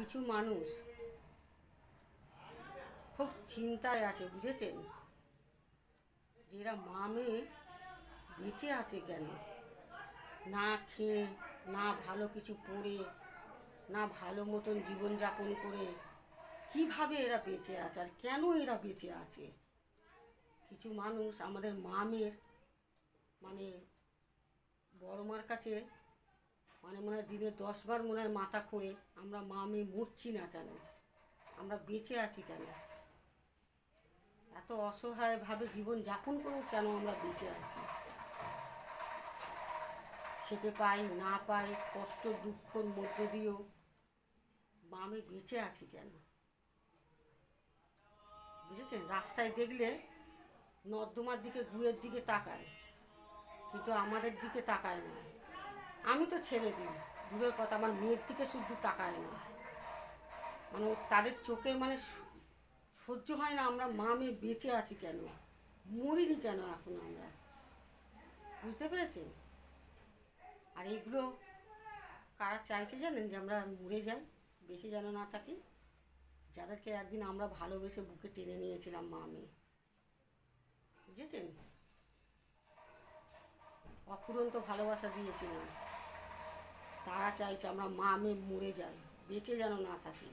কিছু মানুষ খুব চিন্তায় আছে, বুঝেছেন? যে এরা মা মেয়ে বেঁচে আছে কেন? না খেয়ে, না ভালো কিছু পড়ে, না ভালো মতন জীবনযাপন করে কীভাবে এরা বেঁচে আছে আর কেন এরা বেঁচে আছে? কিছু মানুষ আমাদের মামের মানে বড় মার কাছে মানে মনে হয় দিনে দশবার মনে হয় মাথা খুঁড়ে। আমরা মা মেয়ে মরছি না কেন? আমরা বেঁচে আছি কেন? এত অসহায়ভাবে জীবন যাপন করেও কেন আমরা বেঁচে আছি? খেতে পাই, না পাই, কষ্ট, দুঃখর মধ্যে দিয়েও মা, আমি বেঁচে আছি কেন? বুঝেছেন? রাস্তায় দেখলে নর্দমার দিকে গুয়ের দিকে তাকায়। কিন্তু আমাদের দিকে তাকায় না। আমি তো ছেড়ে দিই। দূরের কথা, আমার মেয়ের দিকে শুধু তাকায় না। মানে তাদের চোখে মানে সহ্য হয় না, আমরা মা মেয়ে বেঁচে আছি কেন? মরিনি কেন এখন আমরা? বুঝতে পেরেছেন? আর এইগুলো কারা চাইছে জানেন যে আমরা মরে যাই বেশি যেন না থাকি? যাদেরকে একদিন আমরা ভালোবেসে বুকে টেনে নিয়েছিলাম মা মেয়ে। বুঝেছেন? অফুরন্ত ভালোবাসা দিয়েছিলাম। তারা চাইছে আমরা মা মেয়ে মরে যাই বেঁচে যেন না থাকি।